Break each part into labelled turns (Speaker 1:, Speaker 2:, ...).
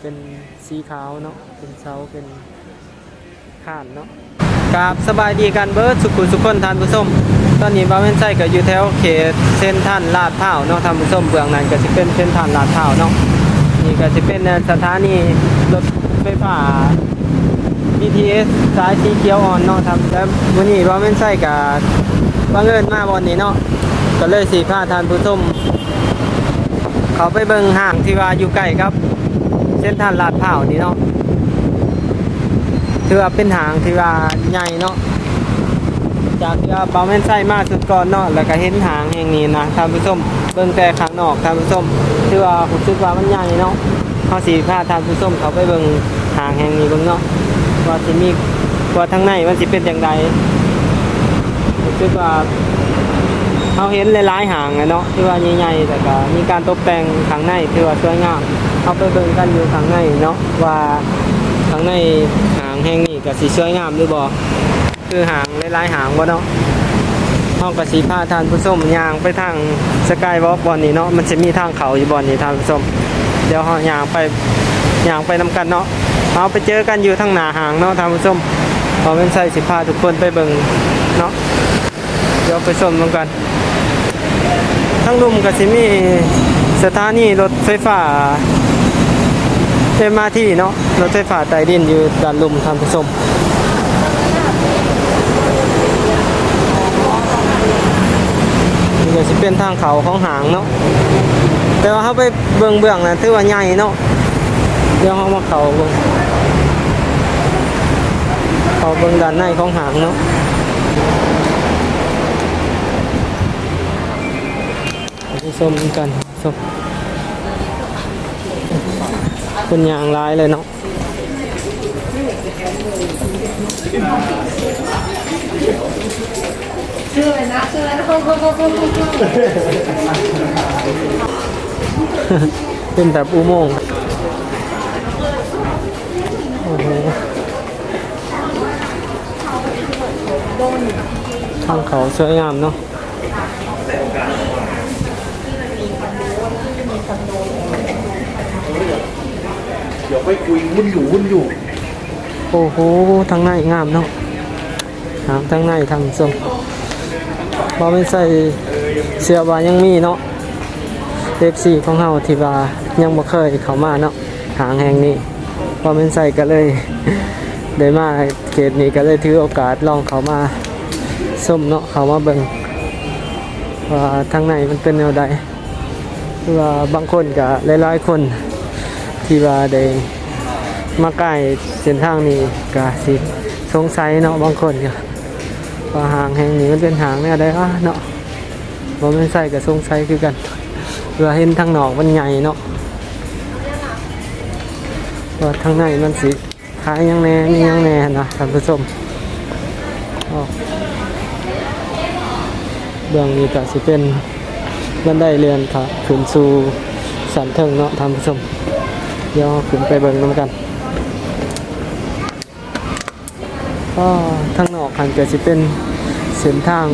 Speaker 1: เป็นสีขาวเนาะเป็นเสาเป็นข้านเนาะกราบสบายดีกันเบิร์ดสุขุสุขคนทานผู้ชมตอนนี้บ้านเว้นไส้ก็อยู่แถวเขตเส้นท่านลาดพร้าเนาะทานผู้ชมเบื้องนั้นก็จะเป็นเส้นท่านลาดพร้าเนาะนี่ก็จะเป็นสถานีรถไฟฟ้า BTS สายสีเขียวอ่อนเนาะทำแล้ววันนี้บ้านเว้นไส้กับบังเอิญมาวันนี้เนาะก็เลยสีผ้าทานผู้ชมเขาไปเบิ่งห้างที่ว่าอยู่ใกล้ครับ เส้นทางลาดพร้าวนี่เนาะถือว่าเป็นหางที่ว่าใหญ่เนาะจากที่ว่าเบาแม่นไส้มากสุดก่อนเนาะแล้วก็เห็นหางแห่งนี้นะท่านผู้ชมเบิ่งแต่ข้างนอกท่านผู้ชมถือว่าผมคิดว่ามันใหญ่เนาะเขาสีพาท่านผู้ชมเขาไปเบิ่งหางแห่งนี้เบิ่งเนาะว่าสิมีว่าทางในมันสิเป็นอย่างไรผมคิดว่าเขาเห็นหลายๆหางอะเนาะที่ว่าใหญ่ๆแต่ก็มีการตกแต่งข้างในที่ว่าสวยงาม เขาไปเบิ่งกันอยู่ข้างในเนาะว่าข้างในหางแห่งนี้ก็สิสวยงามหรือบ่คือหางหลายๆหางบ่เนาะเฮาก็สิพาทานผู้ชมยางไปทางสกายวอล์กบอนนี้เนาะมันจะมีทางเขาอยู่บอนนี้ท่านผู้ชมเดี๋ยวเฮาย่างไปยางไปนํกันเนาะเอาไปเจอกันอยู่ทางหนาหางเนาะทานผู้ชมพอเป็นใส่สิพาทุกคนไปเบิ่งเนาะเดี๋ยวไปชมกันทั้งลุมก็สิมีสถานีรถไฟฟ้า เป็นมาที่เนาะรถไฟฟ้าใต้ดินอยู่ด้านลุมทางผู้ชมนี่ก็สิเป็นทางเขาของหางเนาะแต่ว่าเขาไปเบื้องเบื้องนะถือว่าใหญ่เนาะเดี๋ยวเขามาเขาเบื้องเขาเบื้องด้านในของหางเนาะไปส้มกันส้ม เป็นอย่างร้ายเลยเนาะ
Speaker 2: ชื่ออะไรนะชื่ออะไรนะก็ก็ก็ก็ก็
Speaker 1: เป็นแบบอุโมงค์โอ้โหทางเขาสวยงามเนาะ
Speaker 3: ยวไปคุยวุ่นอยู่วุ่นอยู่
Speaker 1: โอ้โหทางในงามเนาะหางทางในทางส้มบอไม่ใส่เสื้อบายังมีเนาะเอฟซีของเฮาที่ว่ายังบ่เคยเข้ามาเนาะหางแห่งนี้บอไม่ใส่ก็เลยได้มาเขตนี้ก็เลยถือโอกาสลองเข้ามาส้มเนาะเข้ามาเบิ่งว่าทางในมันเป็นแนวใดว่าบางคนก็หลายๆคน ที่ว่าได้มาใกล้เส้นทางนี้ก็สิสงสัยเนาะบางคนก็ว่าหางแห่งนี้มันเป็นหางเนี่ยได้อะเนาะบ่แม่นใส่ก็สงสัยคือกันเพื่อเห็นทางนอกมันใหญ่เนาะว่าทางในมันสิขายยังแน่มียังแน่นะท่านผู้ชมเบื้องนี้ก็สิเป็นบันไดเรือนค่ะขึ้นสู่สันเทิงเนาะท่านผู้ชม เดี๋ยวขึ้นไปเบิ่งน้ำกันก็ทางนอกหันก็จะเป็นเส้นทาง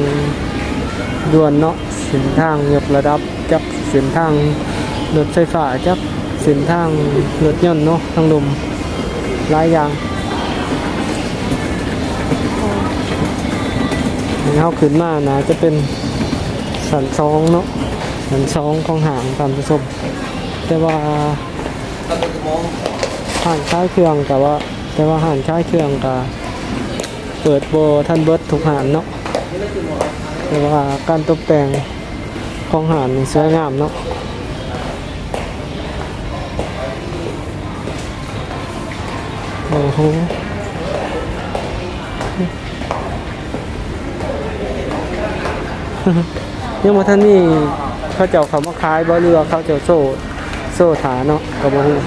Speaker 1: ด่วนเนาะเส้นทางยกระดับจากเส้นทางรถไฟฟ้าจากเส้นทางรถยนต์เนาะทางลมหลายอย่างเขาขึ้นมานะจะเป็นสันสองเนาะสันสองของหางตามผู้ชมแต่ว่า ห่านค่ายเครื่องแต่ว่า แต่ว่าห่านค่ายเครื่องกับเปิดโบท่านเบิร์ดทุกหานเนาะแต่ว่าการตกแต่งของหานสวยงามเนาะโอ้โหยังมาท่านนี่เขาเจ้าเขามาขายบ่เรือเขาเจ้าโซ่โซ่ถานเนาะ กับบ่ฮู้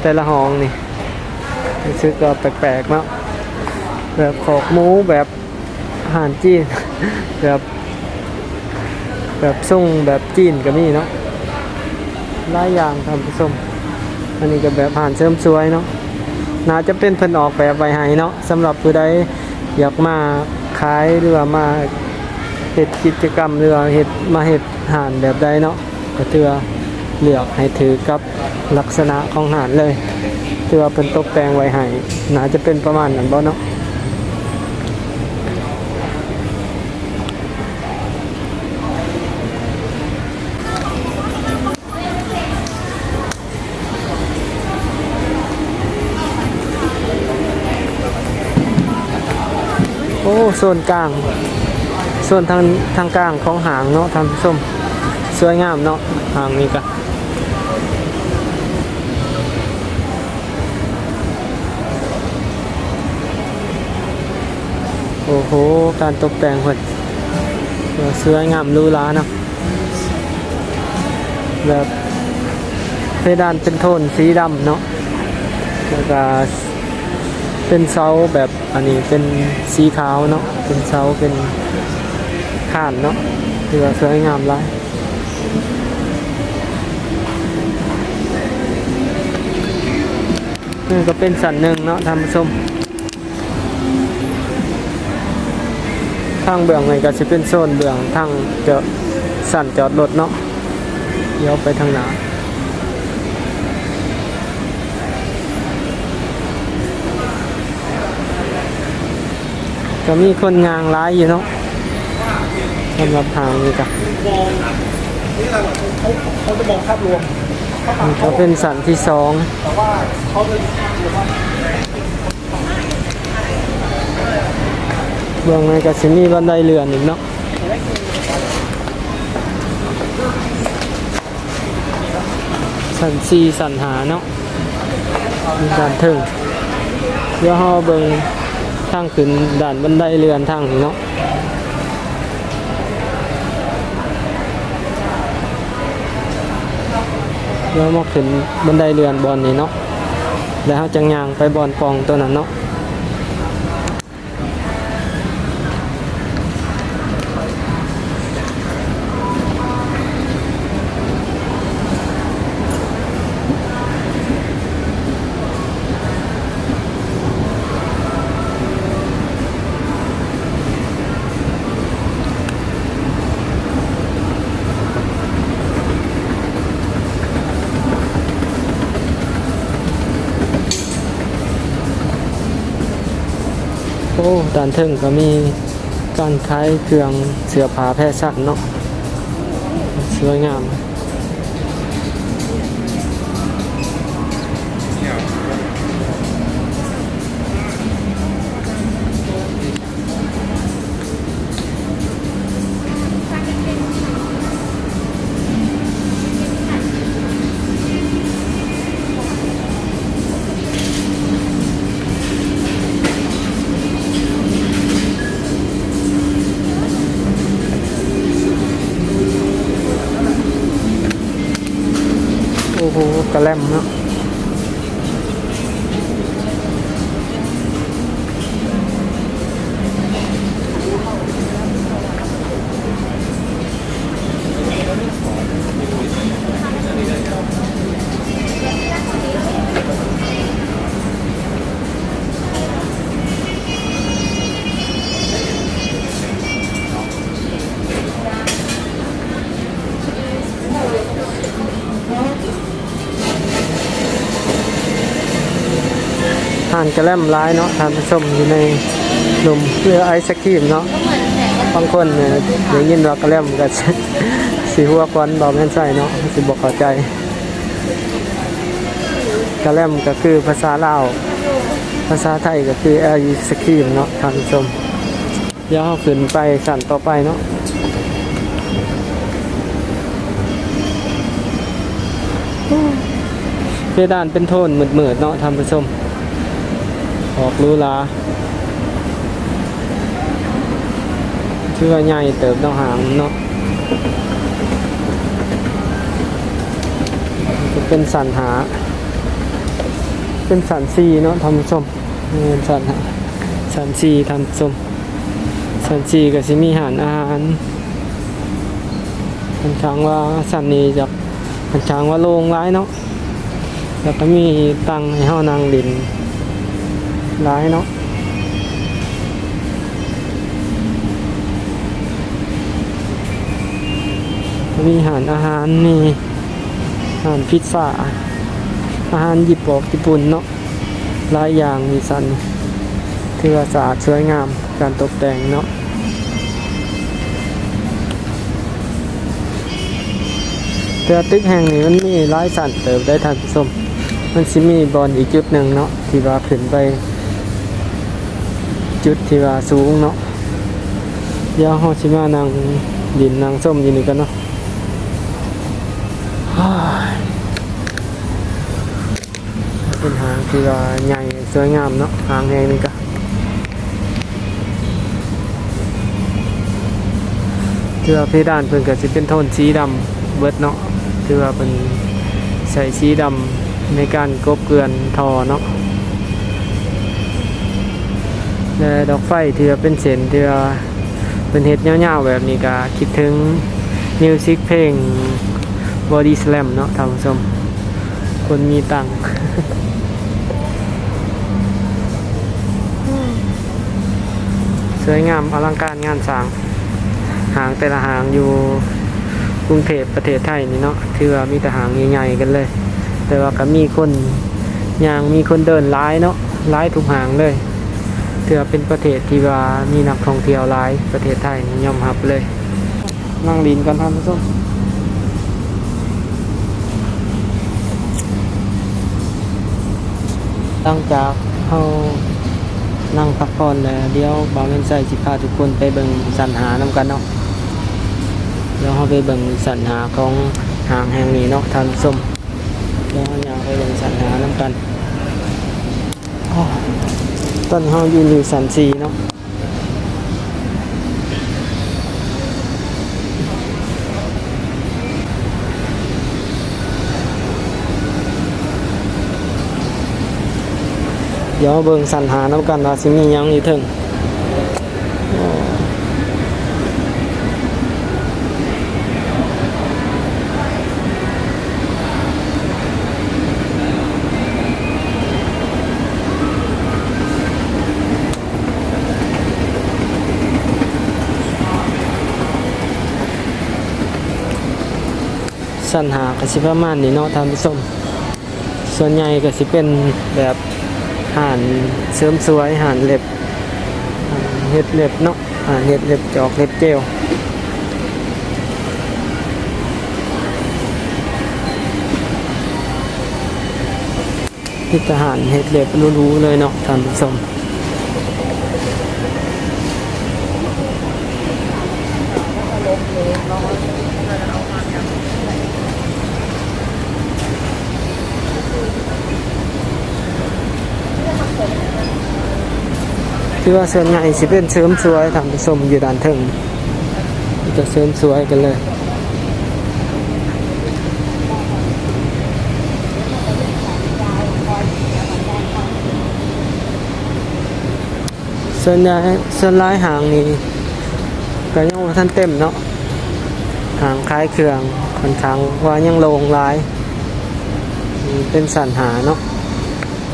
Speaker 1: แต่ละห้องนี่รู้สึกก็แปลกๆเนาะแบบขอกหมูแบบอาหารจีน แบบแบบส่งแบบจีนก็มีเนาะหลายอย่างทำผสมอันนี้ก็แบบอาหารเสริมสวยเนาะน่าจะเป็นเพิ่นออกแบบไว้ให้เนาะสำหรับผู้ใดอยากมาขายหรือว่ามาเฮ็ดกิจกรรมหรือว่าเฮ็ดมาเฮ็ดอาหารแบบใดเนาะก็เถือ เลือกให้ถือกับลักษณะของหานเลยที่ว่าเป็นตกแต่งไว้ให้น่าจะเป็นประมาณนั้นบ่เนาะโอ้โซนกลาง ส่วนทางทางกลางของหางเนาะท่านผู้ชม สวยงามเนาะหางนี้ก็ โอ้โห การตกแต่งเพิ่นเออสวยงามรูหรานะแบบเพดานเป็นโทนสีดำเนาะแล้วก็เป็นเสาแบบอันนี้เป็นสีขาวเนาะเป็นเสาเป็นข้านเนาะถือว่าสวยงามหลายนี่ก็เป็นสันหนึ่งเนาะท่านผู้ชม ทางเบื้องนี่ก็จะเป็นโซนเบื้องทางเจาะสันจอดรถเนาะเดี๋ยวไปทางหน้าก็มีคนงางร้ายอยู่เนาะสำหรับทางนี้จ้ะ
Speaker 3: มองนี่อะไรเขาเขาจะมองภาพรวมเขาต่าง
Speaker 1: นี่ก็เป็นสันที่สอง
Speaker 3: แต่ว่าเขาจะดูว่า
Speaker 1: เบื้องในก็จะมีบันไดเลื่อนอีกเนาะสันสี่สันหาเนาะมีการถึงเดี๋ยวเราเบิ่งทางขึ้นด่านบันไดเลื่อนทางนี้เนาะเดี๋ยวมาขึ้นบันไดเลื่อนบอลนี้เนาะแล้วเราจะย่างไปบอลปองตัวนั้นเนาะ อ้ด้านเทิงก็มีการขายเครื่องเสื้อผ้าแพทย์สัตว์เนาะสวยงาม อ้โหกระแลมเนาะ ห่านกระแลมร้ายเนาะท่านผู้ชมอยู่ในหลุมเรือไอศครีมเนาะบางคนเนี่ยได้ยินว่ากระแลมก็สีหัวควันบอกแม่นใส่เนาะสิบอกเข้าใจกระแลมก็คือภาษาลาวภาษาไทยก็คือไอศครีมเนาะท่านผู้ชมเดี๋ยวเราขึ้นไปสั่นต่อไปเนาะเพดานเป็นโทนหมืดๆเนาะท่านผู้ชม ออกรู้ลาชื่อใหญ่เติบเนาะหางเนาะเป็นสันหา เป็นสันซีเนาะท่านผู้ชมเป็นสันหาสันซีท่านผู้ชมสันซีก็สิมีอาหารอาหารค่อนข้างว่าสันนี้จะค่อนข้างว่าโล่งร้ายเนาะแล้วก็มีตังให้เฮานางดิน ร้ายเนาะมีอาหารอาหารมีอาหารพิซซ่า อาหารญี่ปุ่นญี่ปุ่นเนาะหลายอย่างมีสันถือว่าสะอาดสวยงามการตกแต่งเนาะแต่ตึกแห่งนี้มันมีหลายสันเติบได้ทันผู้ชมมันสิมีบอลอีกจุดหนึ่งเนาะที่ว่าขึ้นไป จุดที่ว่าสูงเนาะเดี๋ยวเราสิมานั่งดินนั่งส้มอยู่นี่กันเนาะเป็นหางที่ว่าใหญ่สวยงามเนาะหางแหงนี่ก็คือว่าเพดานเพิ่นก็สิเป็นโทนสีดำเบิดเนาะคือว่าเป็นใส่สีดำในการกบเกลื่อนทอเนาะ ดอกไฟที่ว่าเป็นเส้นที่ว่าเป็นเฮ็ดยาๆแบบนี้ก็คิดถึงมิวสิกเพลง Body Slam เนาะท่านผู้ชม คนมีตังค์สวยงามอลังการงานสร้าง หางแต่ละหางอยู่กรุงเทพประเทศไทยนี่เนาะถือว่ามีแต่หางใหญ่ๆกันเลย แต่ว่าก็มีคนยางมีคนเดินร้ายเนาะร้ายทุกหางเลย ถือเป็นประเทศที่ว่ามีนักท่องเที่ยวร้ายประเทศไทยนี่ยอมรับเลย นั่งลินกันท่านผู้ชมตั้งจากเขานั่งพักผ่อนแล้วเดี๋ยวบางเงินใส่สิพาทุกคนไปเบิ่งสรรหานํกันเนาะเดี๋ยวเขาไปเบิ่งสรรหาของหางแห่งนี้เนาะท่านผู้ชมเดี๋ยวเราอยากไปเบิ่งสรรหานํกันอ้อ ตอนเขาอยู่อยู่สันสีเนาะเดี๋ยวเบิ่งสันหาน้ำกันว่าสิมียังอยู่ถึง สรรหาก็สิประมาณนี้เนาะท่านผู้ชมส่วนใหญ่ก็สิเป็นแบบห่านเสริมสวยห่านเล็บเห็ดเล็บเนาะห่านเห็ดเล็บจอกเล็บเจลที่ทหารเห็ดเล็บรู้ๆเลยเนาะท่านผู้ชม ที่ว่าเส่วนใหญ่สิเป็นเสริมสวยท่านผู้ชมอยู่ด้านเทิงจะเสริมสวยกันเลยส่วนใหญ่ส่วนหลายหางนี่ก็ยังว่าท่านเต็มเนาะหางคล้ายเครื่องค่อนข้างว่ายังลงหลายเป็นสันหาเนาะ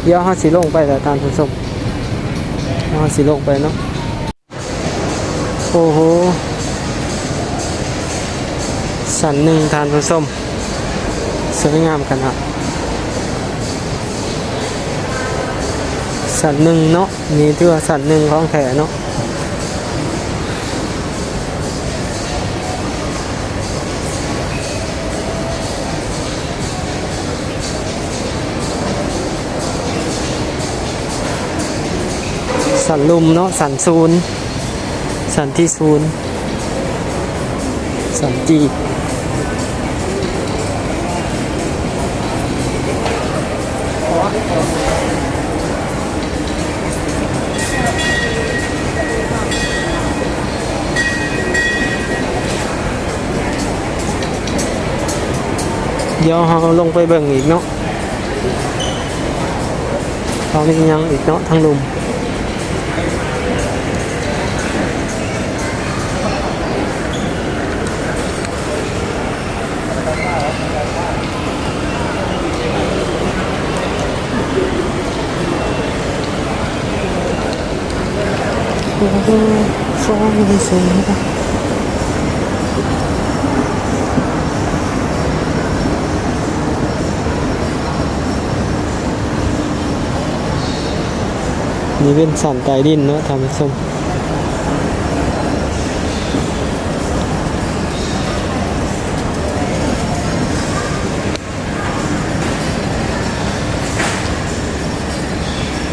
Speaker 1: เดี๋ยวเขาสิลงไปแต่ทานผู้ชม มาสิลงไปเนาะโอ้โหสันหนึ่งทานส้มสวยงามขนาดสันหนึ่งเนาะนี่ถือว่าสันหนึ่งของแถเนาะ สันลุมเนาะสันศูนสันที่ศูนสันจีเดี๋ยวเราลงไปเบิ่งอีกเนาะเขามียังอีกเนาะทางลุม ฟ้องไ面的声音吧。นี่เป็นสันไตดินเนาะทำส้ม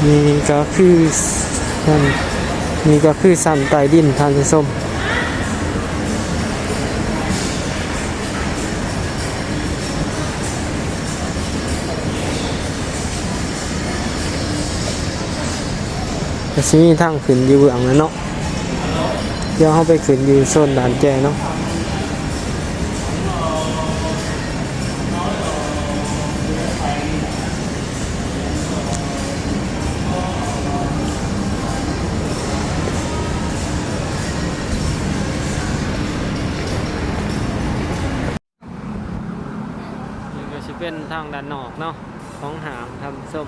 Speaker 1: นี่ก็คือนั่น นี่ก็คือสันใต้ดินทานส้มก็สิมีทางขึ้นอยู่เบื้องแล้วเนาะเดี๋ยวเราไปขึ้นอยู่โซนด่านแจเนาะ เนาะของหามทำส้ม